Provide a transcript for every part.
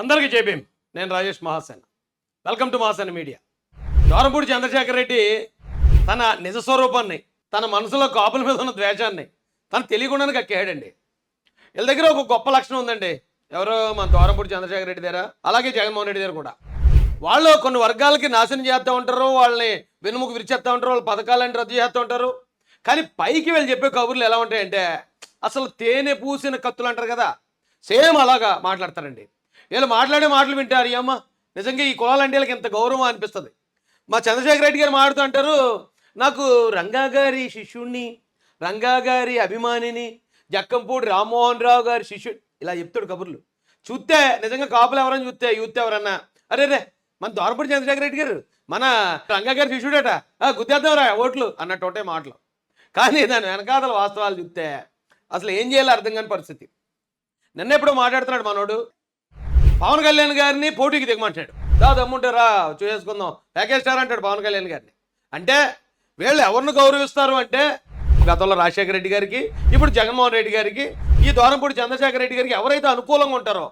అందరికీ జేబీం నేను Rajesh Mahasena. Welcome to Mahasena media. Dorampudi Chandrasekhar Reddy తన నిజ స్వరూపాన్ని తన మనసులో కాపుల మీద ఉన్న ద్వేషాన్ని తను తెలియకుండానే కక్కేయడండి వీళ్ళ దగ్గర ఒక గొప్ప లక్షణం ఉందండి. ఎవరో మన దోరంపూడి చంద్రశేఖర్ రెడ్డి దగ్గర అలాగే జగన్మోహన్ రెడ్డి దగ్గర కూడా. వాళ్ళు కొన్ని వర్గాలకి నాశనం చేస్తూ ఉంటారు వాళ్ళని వెనుముకు విరిచేస్తూ ఉంటారు వాళ్ళ పథకాలని రద్దు చేస్తూ ఉంటారు. కానీ పైకి వీళ్ళు చెప్పే కబుర్లు ఎలా ఉంటాయంటే అసలు తేనె పూసిన కత్తులు అంటారు కదా సేమ్ అలాగా మాట్లాడతారండి. వీళ్ళు మాట్లాడే మాటలు వింటారు. అమ్మ నిజంగా ఈ కులాలంటే వీళ్ళకి ఇంత గౌరవం అనిపిస్తుంది. మా చంద్రశేఖర రెడ్డి గారు మాడుతూ అంటారు నాకు రంగా గారి శిష్యుణ్ణి రంగా గారి అభిమానిని జక్కంపూడి రామ్మోహన్ రావు గారి శిష్యుడు ఇలా చెప్తాడు కబుర్లు. చూస్తే నిజంగా కాపులు ఎవరన్నా చూస్తే యూత్ ఎవరన్నా అరే రే మన దోరపూడి చంద్రశేఖర రెడ్డి గారు మన రంగా గారి శిష్యుడట "ఆ, గుద్దేద్దాంరా ఓట్లు అన్నట్టు ఒకటే మాటలు. కానీ దాని వెనకాతల వాస్తవాలు చూస్తే అసలు ఏం చేయాలో అర్థం కాని పరిస్థితి. నిన్న ఎప్పుడో మాట్లాడుతున్నాడు మనోడు పవన్ కళ్యాణ్ గారిని పోటీకి దిగమంటాడు. దా దమ్ముంటారా చూసేసుకుందాం. ప్యాకేజ్ స్టార్ అంటాడు పవన్ కళ్యాణ్ గారిని. అంటే వీళ్ళు ఎవరిని గౌరవిస్తారు అంటే గతంలో రాజశేఖర రెడ్డి గారికి ఇప్పుడు జగన్మోహన్ రెడ్డి గారికి ఈ దూరంపూడి చంద్రశేఖర రెడ్డి గారికి ఎవరైతే అనుకూలంగా ఉంటారో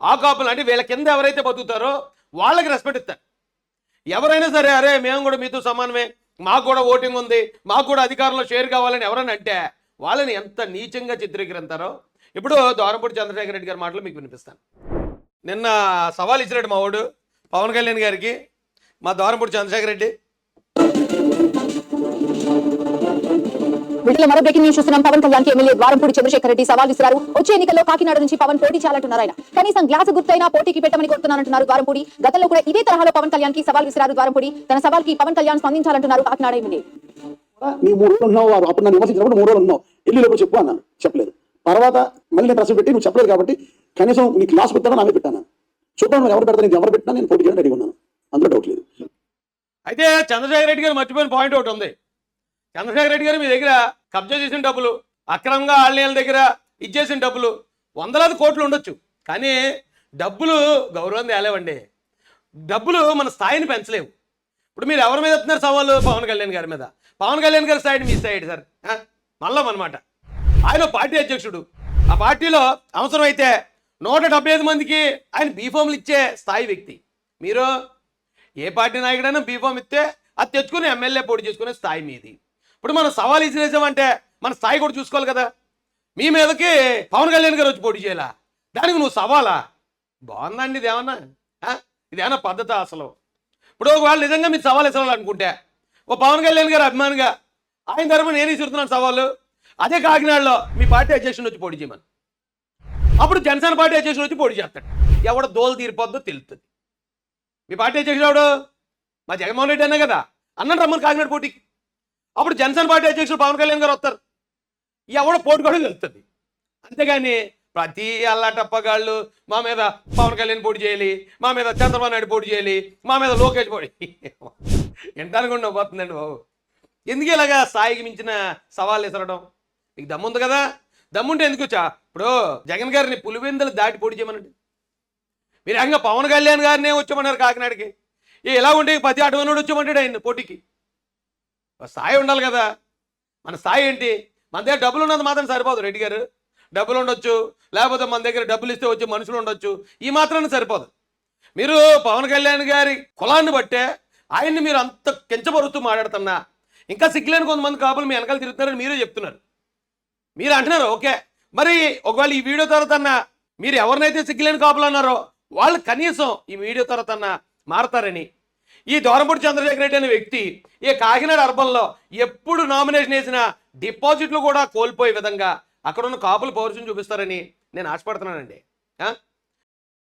ఆ కాపులు అంటే వీళ్ళ కింద ఎవరైతే బతుకుతారో వాళ్ళకి రెస్పెక్ట్ ఇస్తారు. ఎవరైనా సరే అరే మేము కూడా మీతో సమానమే మాకు కూడా ఓటింగ్ ఉంది మాకు కూడా అధికారంలో షేర్ కావాలని ఎవరైనా అంటే వాళ్ళని ఎంత నీచంగా చిత్రీకరించారో ఇప్పుడు దూరంపూడి చంద్రశేఖర రెడ్డి గారి మాటలు మీకు వినిపిస్తాను. నిన్న సవాల్ ఇచ్చినాడు మా వాడు పవన్ కళ్యాణ్ గారికి మా దోరంపూడి చంద్రశేఖర రెడ్డి. వీటిలో మరో బ్రేకింగ్ న్యూస్ చూస్తున్నాం. పవన్ కళ్యాణ్కి ఎమ్మెల్యే ద్వారంపూడి చంద్రశేఖర్ రెడ్డి సవాల్ విసిరారు వచ్చే ఎన్నికల్లో కాకినాడ నుంచి పవన్ పోటీ చేయాలంటున్నారు ఆయన. కనీసం గ్లాసు గుర్తైనా పోటీకి పెట్టమని కోరుతున్నారంటున్నారు ద్వారంపూడి. గతంలో కూడా ఇదే తరహాలో పవన్ కళ్యాణ్కి సవాల్ విసిరారు ద్వారంపూడి. తన సవాల్కి పవన్ కళ్యాణ్ స్పందించాలంటున్నారు కాకినాడ ఎమ్మెల్యే. నీ మూడు రోజులు ఉన్నావు వారు. అప్పుడు నన్ను విమర్శించినప్పుడు మూడు రోజులు ఉన్నావు. ఇల్లు లోపు చెప్పు అన్నాను. చెప్పలేదు. తర్వాత మళ్ళీ నేను ప్రశ్న పెట్టి నువ్వు చెప్పలేదు కాబట్టి కనీసం నీ క్లాస్ పెట్టాను నామే పెట్టాను? చూద్దాం ఎవరు పెడతాను నీకు ఎవరు పెట్టినా నేను పోటీ చేయడం రెడీ ఉన్నాను. అందులో డౌట్ లేదు. అయితే చంద్రశేఖర రెడ్డి గారు మర్చిపోయిన పాయింట్ ఒకటి ఉంది. చంద్రశేఖర రెడ్డి గారు మీ దగ్గర కబ్జా చేసిన డబ్బులు అక్రమంగా ఆళ్ళ దగ్గర ఇచ్చేసిన డబ్బులు వందలాది కోట్లు ఉండొచ్చు. కానీ డబ్బులు గౌరవం తేలేవండి. డబ్బులు మన స్థాయిని పెంచలేవు. ఇప్పుడు మీరు ఎవరి మీద ఎత్తున్నారు సవాళ్ళు పవన్ కళ్యాణ్ గారి మీద. పవన్ కళ్యాణ్ గారి సైడ్ మీ సైడ్ సార్ ఆ? అనమాట ఆయన పార్టీ అధ్యక్షుడు. ఆ పార్టీలో అవసరమైతే నూట డెబ్బై ఐదు మందికి ఆయన బీఫామ్లు ఇచ్చే స్థాయి వ్యక్తి. మీరు ఏ పార్టీ నాయకుడైనా బీఫామ్ ఇస్తే అది తెచ్చుకుని ఎమ్మెల్యే పోటీ చేసుకునే స్థాయి మీది. ఇప్పుడు మనం సవాల్ ఇచ్చినేసామంటే మన స్థాయి కూడా చూసుకోవాలి కదా. మీ మీదకి పవన్ కళ్యాణ్ గారు వచ్చి పోటీ చేయాలా? దానికి నువ్వు సవాలా? బాగుందండి ఇదేమన్నా ఇదేమన్నా పద్ధత అసలు? ఇప్పుడు ఒకవేళ నిజంగా మీరు సవాల్ ఇవ్వాలనుకుంటే ఓ పవన్ కళ్యాణ్ గారు అభిమానిగా ఆయన తరఫున నేను ఇస్తున్నాను సవాలు. అదే కాకినాడలో మీ పార్టీ అధ్యక్షుడు వచ్చి పోటీ చేయమని. అప్పుడు జనసేన పార్టీ అధ్యక్షుడు వచ్చి పోటీ చేస్తాడు. ఎవడ దోలు తీరిపోద్దో తెలుస్తుంది మీ పార్టీ అధ్యక్షుడు ఎవడు? మా జగన్మోహన్ రెడ్డి అన్నా కదా. అన్నట్టు రమ్మని కాకినాడ పోటీకి. అప్పుడు జనసేన పార్టీ అధ్యక్షుడు పవన్ కళ్యాణ్ గారు వస్తారు. ఎవడ పోటీ కూడా తెలుస్తుంది అంతేగాని ప్రతి అల్లాటప్పగాళ్ళు మా మీద పవన్ కళ్యాణ్ పోటీ చేయాలి మా మీద చంద్రబాబు నాయుడు పోటీ చేయాలి మా మీద లోకేష్ పోటీ ఎంటానికి పోతుందండి బాబు. ఎందుకు ఇలాగా స్థాయికి మించిన సవాళ్ళు ఇసరడం నీకు దమ్ముంది కదా? దమ్ముంటే ఎందుకు వచ్చా? ఇప్పుడు జగన్ గారిని పులివెందులు దాటి పోటీ చేయమనండి. మీరు ఏకంగా పవన్ కళ్యాణ్ గారినే వచ్చామన్నారు కాకినాడకి. ఏ ఎలా ఉంటే ప్రతి అటువంటి వచ్చామంటాడు ఆయన పోటీకి. స్థాయి ఉండాలి కదా. మన స్థాయి ఏంటి? మన దగ్గర డబ్బులు ఉన్నది మాత్రం సరిపోదు రెడ్డి గారు. డబ్బులు ఉండొచ్చు. లేకపోతే మన దగ్గర డబ్బులు ఇస్తే వచ్చే మనుషులు ఉండొచ్చు. ఈ మాత్రాన్ని సరిపోదు. మీరు పవన్ కళ్యాణ్ గారి కులాన్ని బట్టే ఆయన్ని మీరు అంత కించపరుస్తూ మాట్లాడుతున్నా. ఇంకా సిగ్గులేని కొంతమంది కాపులు మీ వెనకాల తిరుగుతున్నారని మీరే చెప్తున్నారు. మీరు అంటున్నారు ఓకే. మరి ఒకవేళ ఈ వీడియో తర్వాత అన్న మీరు ఎవరినైతే సిగ్గులేని కాపులు అన్నారో వాళ్ళు కనీసం ఈ వీడియో తర్వాత అన్న మారతారని. ఈ దోరంపూడి చంద్రశేఖర రెడ్డి అనే వ్యక్తి ఈ కాకినాడ అర్బన్లో ఎప్పుడు నామినేషన్ వేసిన డిపాజిట్లు కూడా కోల్పోయే విధంగా అక్కడ ఉన్న కాపులు పౌరుషం చూపిస్తారని నేను ఆశపడుతున్నానండి.